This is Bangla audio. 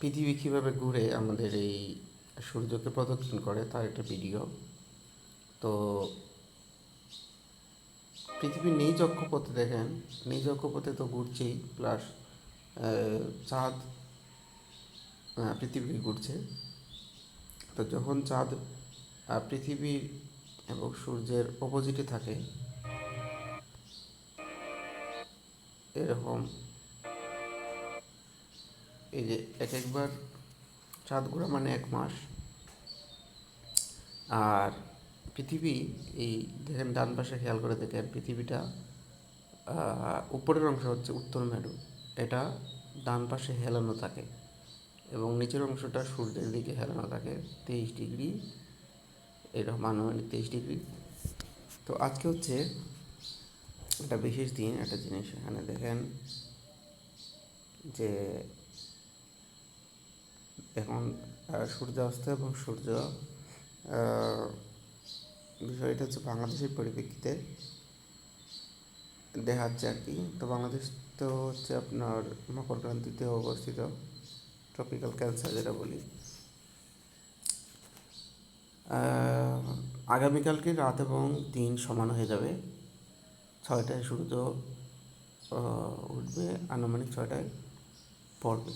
পৃথিবী কীভাবে ঘুরে আমাদের এই সূর্যকে প্রদক্ষিণ করে তার একটা ভিডিও তো পৃথিবীর নিজ অক্ষপথে দেখেন, নিজ অক্ষপথে তো ঘুরছেই প্লাস চাঁদ পৃথিবীকে ঘুরছে। তো যখন চাঁদ পৃথিবীর এবং সূর্যের অপোজিটে থাকে, এরকম এই যে এক একবার চাঁদ ঘোরা মানে এক মাস। আর পৃথিবী, এই দেখেন ডান পাশে খেয়াল করে দেখেন, পৃথিবীটা উপরের অংশ হচ্ছে উত্তর মেরু। এটা ডান পাশে হেলানো থাকে এবং নিচের অংশটা সূর্যের দিকে হেলানো থাকে। তেইশ ডিগ্রি এরকম আনুমানিক তেইশ ডিগ্রি। তো আজকে হচ্ছে একটা বিশেষ দিন, একটা জিনিস এখানে দেখেন যে এখন সূর্যাস্ত এবং সূর্য বিষয়টা হচ্ছে বাংলাদেশের পরিপ্রেক্ষিতে দেখাচ্ছে আর কি। তো বাংলাদেশ তো হচ্ছে আপনার মকরক্রান্তিতে অবস্থিত ট্রপিক্যাল ক্যান্সার যেটা বলি। আগামীকালকে রাত এবং দিন সমান হয়ে যাবে। ছয়টায় সূর্য উঠবে, আনুমানিক ছয়টায় পড়বে